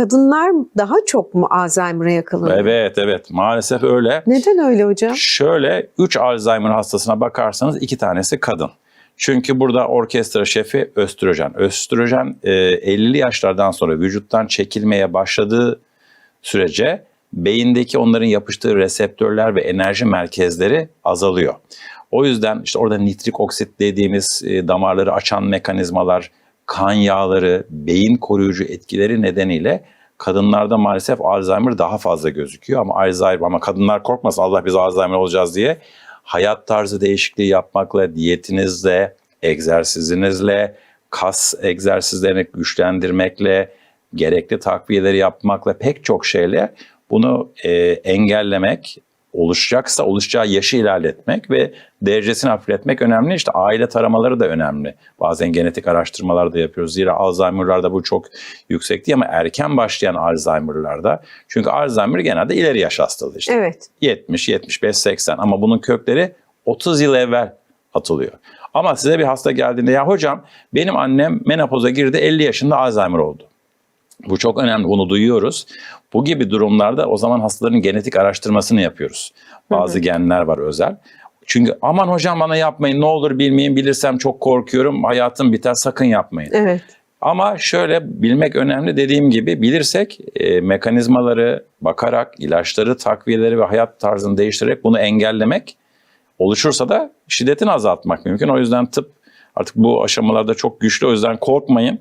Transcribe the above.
kadınlar daha çok mu Alzheimer'a yakalanıyor? Evet evet maalesef öyle. Neden öyle hocam? Şöyle 3 Alzheimer hastasına bakarsanız iki tanesi kadın. Çünkü burada orkestra şefi östrojen. Östrojen e, 50'li yaşlardan sonra vücuttan çekilmeye başladığı sürece beyindeki onların yapıştığı reseptörler ve enerji merkezleri azalıyor. O yüzden işte orada nitrik oksit dediğimiz e, damarları açan mekanizmalar, kan yağları, beyin koruyucu etkileri nedeniyle kadınlarda maalesef Alzheimer daha fazla gözüküyor. Ama Alzheimer ama kadınlar korkmasın Allah biz Alzheimer olacağız diye hayat tarzı değişikliği yapmakla, diyetinizle, egzersizinizle, kas egzersizlerini güçlendirmekle, gerekli takviyeleri yapmakla pek çok şeyle bunu e, engellemek, oluşacaksa oluşacağı yaşı ilerletmek ve derecesini hafifletmek önemli. İşte aile taramaları da önemli. Bazen genetik araştırmalar da yapıyoruz. Zira Alzheimer'larda bu çok yüksek değil ama erken başlayan Alzheimer'larda çünkü Alzheimer genelde ileri yaş hastalığı işte. Evet. 70, 75, 80 ama bunun kökleri 30 yıl evvel atılıyor. Ama size bir hasta geldiğinde ya hocam benim annem menopoza girdi 50 yaşında Alzheimer oldu. Bu çok önemli bunu duyuyoruz. Bu gibi durumlarda o zaman hastaların genetik araştırmasını yapıyoruz. Bazı genler var özel. Çünkü aman hocam bana yapmayın ne olur bilmeyin bilirsem çok korkuyorum hayatım biter sakın yapmayın. Evet. Ama şöyle bilmek önemli dediğim gibi bilirsek e, mekanizmaları bakarak ilaçları, takviyeleri ve hayat tarzını değiştirerek bunu engellemek oluşursa da şiddetini azaltmak mümkün. O yüzden tıp artık bu aşamalarda çok güçlü o yüzden korkmayın.